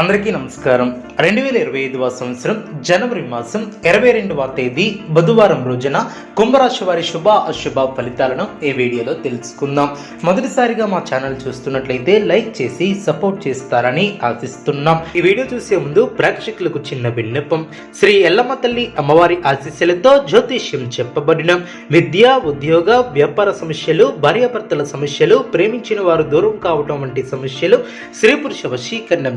అందరికీ నమస్కారం. రెండు వేల ఇరవై ఐదవ సంవత్సరం జనవరి మాసం ఇరవై రెండవ తేదీ బుధవారం రోజున కుంభరాశి వారి శుభ అశుభ ఫలితాలను ఈ వీడియోలో తెలుసుకుందాం. మొదటిసారిగా మా ఛానల్ చూస్తున్నట్లయితే లైక్ చేసి సపోర్ట్ చేస్తారని ఆశిస్తున్నాం. ఈ వీడియో చూసే ముందు ప్రేక్షకులకు చిన్న విన్నపం. శ్రీ ఎల్లమ్మ తల్లి అమ్మవారి ఆశీస్సులతో జ్యోతిష్యం చెప్పబడిన విద్య ఉద్యోగ వ్యాపార సమస్యలు భార్యాభర్తల సమస్యలు ప్రేమించిన వారు దూరం కావటం వంటి సమస్యలు స్త్రీ పురుష వశీకరణం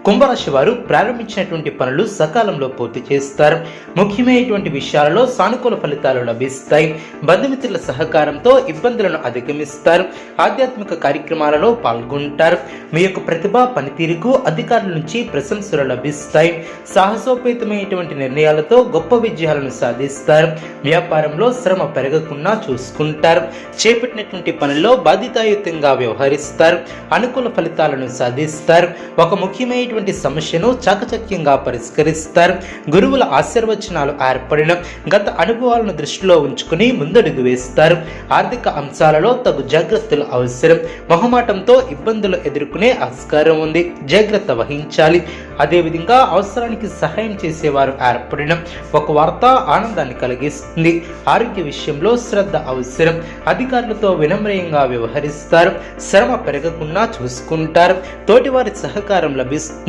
కుంభరాశి వారు ప్రారంభించినటువంటి పనులు సకాలంలో పూర్తి చేస్తారు. ముఖ్యమైనటువంటి విషయాలలో సానుకూల ఫలితాలు లభిస్తాయి. బంధుమిత్రుల సహకారంతో ఇబ్బందులను అధిగమిస్తారు. ఆధ్యాత్మిక కార్యక్రమాలలో పాల్గొంటారు. మీ యొక్క ప్రతిభ పనితీరుకు అధికారుల నుంచి ప్రశంసలు లభిస్తాయి. సాహసోపేతమైనటువంటి నిర్ణయాలతో గొప్ప విజయాలను సాధిస్తారు. వ్యాపారంలో శ్రమ పెరగకుండా చూసుకుంటారు. చేపట్టినటువంటి పనుల్లో బాధ్యతాయుతంగా వ్యవహరిస్తారు. అనుకూల ఫలితాలను సాధిస్తారు. ఒక ముఖ్యమైన ముఖ్యమైనటువంటి సమస్యను చాకచక్యంగా పరిష్కరిస్తారు. గురువుల ఆశీర్వచనాలు ఏర్పడిన గత అనుభవాలను దృష్టిలో ఉంచుకుని ముందడుగు వేస్తారు. ఆర్థిక అంశాలలో తగు జాగ్రత్తలు అవసరం. మొహమాటంతో ఇబ్బందులు ఎదుర్కొనే ఆస్కారం ఉంది. జాగ్రత్త వహించాలి. అదేవిధంగా అవసరానికి సహాయం చేసేవారు ఏర్పడిన ఒక వార్త ఆనందాన్ని కలిగిస్తుంది. ఆరోగ్య విషయంలో శ్రద్ధ అవసరం. అధికారులతో వినమ్రయంగా వ్యవహరిస్తారు. శ్రమ పెరగకుండా చూసుకుంటారు. తోటివారి సహకారం లభిస్తుంది.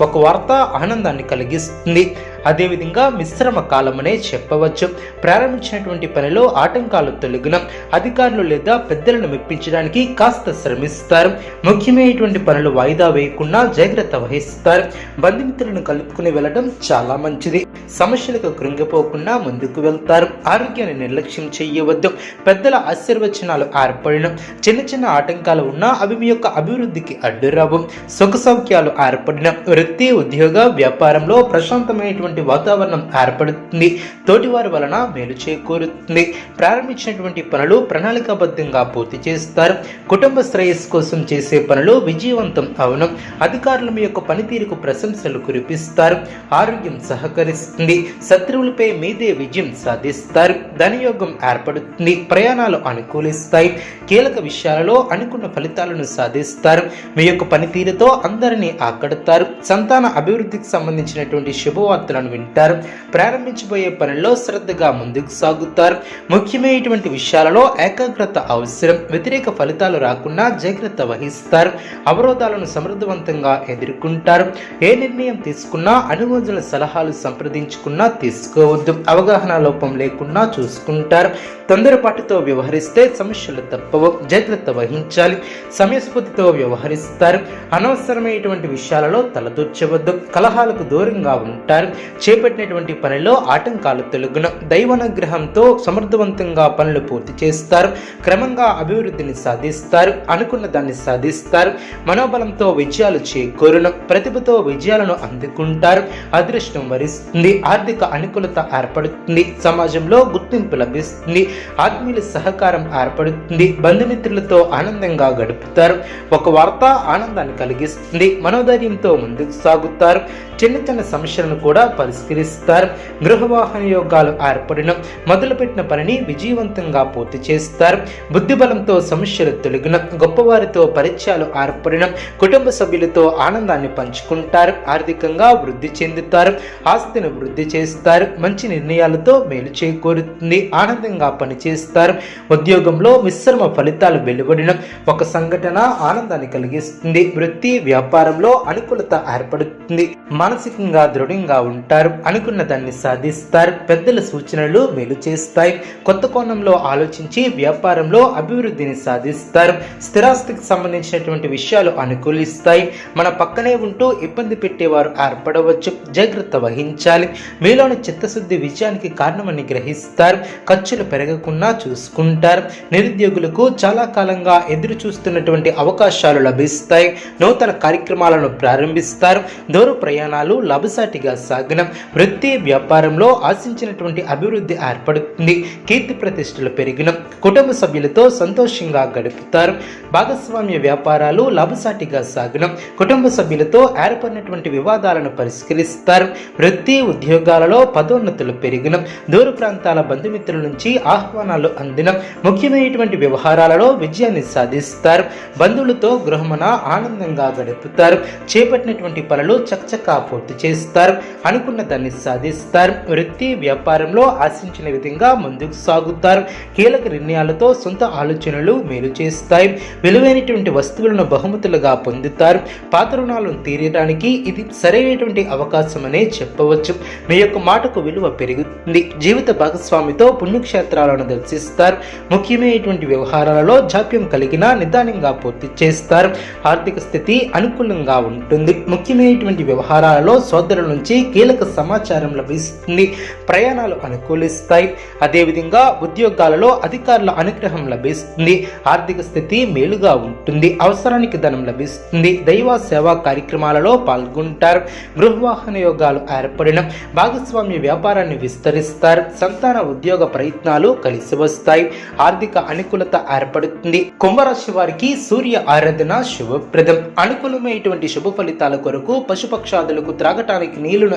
ఒక వార్త ఆనందాన్ని కలిగిస్తుంది. అదేవిధంగా మిశ్రమ కాలమనే చెప్పవచ్చు. ప్రారంభించినటువంటి పనిలో ఆటంకాలు తొలగిన అధికారులు లేదా పెద్దలను మెప్పించడానికి కాస్త శ్రమిస్తారు. ముఖ్యమైనటువంటి పనులు వాయిదా వేయకుండా జాగ్రత్త వహిస్తారు. బంధుమిత్రులను కలుపుకుని వెళ్ళడం చాలా మంచిది. సమస్యలకు కృంగిపోకుండా ముందుకు వెళ్తారు. ఆరోగ్యాన్ని నిర్లక్ష్యం చేయవద్దు. పెద్దల ఆశీర్వచనాలు ఏర్పడిన చిన్న చిన్న ఆటంకాలు ఉన్నా అవి మీ యొక్క అభివృద్ధికి అడ్డురావు. సుఖ సౌఖ్యాలు ఏర్పడిన వృత్తి ఉద్యోగ వ్యాపారంలో ప్రశాంతమైనటువంటి వాతావరణం ఏర్పడుతుంది. తోటివారి వలన మేలు చేకూరుతుంది. ప్రారంభించినటువంటి పనులు ప్రణాళికాబద్ధంగా పూర్తి చేస్తారు. కుటుంబ శ్రేయస్సు కోసం చేసే పనులు విజయవంతం అవును. అధికారులు మీ యొక్క పనితీరుకు ప్రశంసలు కురిపిస్తారు. ఆరోగ్యం సహకరిస్తుంది. శత్రువులపై మీదే విజయం సాధిస్తారు. ధనయోగం ఏర్పడుతుంది. ప్రయాణాలు అనుకూలిస్తాయి. కీలక విషయాలలో అనుకున్న ఫలితాలను సాధిస్తారు. మీ యొక్క పనితీరుతో అందరినీ ఆకడతారు. సంతాన అభివృద్ధికి సంబంధించినటువంటి శుభవార్తలను వింటారు. ప్రారంభించబోయే పనుల్లో శ్రద్ధగా ముందుకు సాగుతారు. ముఖ్యమైనటువంటి విషయాలలో ఏకాగ్రత అవసరం. వ్యతిరేక ఫలితాలు రాకుండా జాగ్రత్త వహిస్తారు. అవరోధాలను సమర్థవంతంగా ఎదుర్కొంటారు. ఏ నిర్ణయం తీసుకున్నా అనుభవజుల సలహాలు సంప్రదించుకున్నా తీసుకోవద్దు. అవగాహన లోపం లేకుండా చూసుకుంటారు. తొందరపాటుతో వ్యవహరిస్తే సమస్యలు తప్పవు. జాగ్రత్త వహించాలి. సమయస్ఫూర్తితో వ్యవహరిస్తారు. అనవసరమైనటువంటి విషయాలలో తలదూర్చవద్దు. కలహాలకు దూరంగా ఉంటారు. చేపట్టినటువంటి పనిలో ఆటంకాలు తొలగున. దైవానుగ్రహంతో సమర్థవంతంగా పనులు పూర్తి చేస్తారు. క్రమంగా అభివృద్ధిని సాధిస్తారు. అనుకున్న దాన్ని సాధిస్తారు. మనోబలంతో విజయాలు చేకూరును. ప్రతిభతో విజయాలను అందుకుంటారు. అదృష్టం వరిస్తుంది. ఆర్థిక అనుకూలత ఏర్పడుతుంది. సమాజంలో గుర్తింపు లభిస్తుంది. ఆత్మీయుల సహకారం ఏర్పడుతుంది. బంధుమిత్రులతో ఆనందంగా గడుపుతారు. ఒక వార్త ఆనందాన్ని కలిగిస్తుంది. మనోధైర్యంతో ముందుకు సాగుతారు. చిన్న చిన్న సమస్యలను కూడా పరిష్కరిస్తారు. గృహవాహన యోగాలు ఏర్పడిన మొదలుపెట్టిన పనిని విజయవంతంగా పూర్తి చేస్తారు. బుద్ధిబలంతో సమస్యలు తొలగిన గొప్పవారితో పరిచయాలు ఏర్పడిన కుటుంబ సభ్యులతో ఆనందాన్ని పంచుకుంటారు. ఆర్థికంగా వృద్ధి చెందుతారు. ఆస్తిని వృద్ధి చేస్తారు. మంచి నిర్ణయాలతో మేలు చేకూరుతుంది. ఆనందంగా పనిచేస్తారు. ఉద్యోగంలో మిశ్రమ ఫలితాలు వెలువడిన ఒక సంఘటన ఆనందాన్ని కలిగిస్తుంది. వృత్తి వ్యాపారంలో అనుకూలత ఏర్పడుతుంది. మానసికంగా దృఢంగా ఉంటారు. అనుకున్న దాన్ని సాధిస్తారు. పెద్దల సూచనలు మేలు చేస్తాయి. కొత్త కోణంలో ఆలోచించి వ్యాపారంలో అభివృద్ధిని సాధిస్తారు. స్థిరాస్తికి సంబంధించినటువంటి విషయాలు అనుకూలిస్తాయి. మన పక్కనే ఉంటూ ఇబ్బంది పెట్టేవారు ఏర్పడవచ్చు. జాగ్రత్త వహించాలి. మీలోని చిత్తశుద్ధి విజయానికి కారణమని గ్రహిస్తారు. ఖర్చులు పెరగకుండా చూసుకుంటారు. నిరుద్యోగులకు చాలా కాలంగా ఎదురు చూస్తున్నటువంటి అవకాశాలు లభిస్తాయి. నూతన కార్యక్రమాలను ప్రారంభిస్తారు. దూర ప్రయాణాలు లాభసాటిగా సాగిన వృత్తి వ్యాపారంలో ఆశించినటువంటి అభివృద్ధి ఏర్పడుతుంది. కీర్తి ప్రతిష్టలు పెరిగిన కుటుంబ సభ్యులతో సంతోషంగా గడుపుతారు. భాగస్వామ్య వ్యాపారాలు లాభసాటిగా సాగిన కుటుంబ సభ్యులతో ఏర్పడినటువంటి వివాదాలను పరిష్కరిస్తారు. వృత్తి ఉద్యోగాలలో పదోన్నతులు పెరిగిన దూర ప్రాంతాల బంధుమిత్రుల నుంచి ఆహ్వానాలు అందిన ముఖ్యమైనటువంటి వ్యవహారాలలో విజయాన్ని సాధిస్తారు. బంధువులతో గృహమున ఆనందంగా గడుపుతారు. చేపట్టినటువంటి పనులు చకచకా పూర్తి చేస్తారు. అనుకున్న దాన్ని సాధిస్తారు. వృత్తి వ్యాపారంలో ఆశించిన విధంగా ముందుకు సాగుతారు. కీలక నిర్ణయాలతో సొంత ఆలోచనలు మేలు చేస్తాయి. విలువైనటువంటి వస్తువులను బహుమతులుగా పొందుతారు. పాత రుణాలను తీరడానికి ఇది సరైనటువంటి అవకాశం అనే చెప్పవచ్చు. మీ యొక్క మాటకు విలువ పెరుగుతుంది. జీవిత భాగస్వామితో పుణ్యక్షేత్రాలను దర్శిస్తారు. ముఖ్యమైనటువంటి వ్యవహారాలలో జాప్యం కలిగిన నిదానంగా పూర్తి చేస్తారు. ఆర్థిక స్థితి అనుకూలంగా ఉంటుంది. ముఖ్యమైనటువంటి వ్యవహారాలలో సోదరుల నుంచి కీలక సమాచారం లభిస్తుంది. ప్రయాణాలు అనుకూలిస్తాయి. అదేవిధంగా ఉద్యోగాలలో అధికారుల అనుగ్రహం లభిస్తుంది. ఆర్థిక స్థితి మేలుగా ఉంటుంది. అవసరానికి ధనం లభిస్తుంది. దైవ సేవా కార్యక్రమాలలో పాల్గొంటారు. గృహవాహన యోగాలు ఏర్పడిన భాగస్వామ్య వ్యాపారాన్ని విస్తరిస్తారు. సంతాన ఉద్యోగ ప్రయత్నాలు కలిసి వస్తాయి. ఆర్థిక అనుకూలత ఏర్పడుతుంది. కుంభరాశి వారికి సూర్య ఆరాధన శుభప్రదం. అనుకూలమైనటువంటి శుభ ఫలితాల కొరకు పశుపక్షాదులకు త్రాగటానికి నీళ్ళను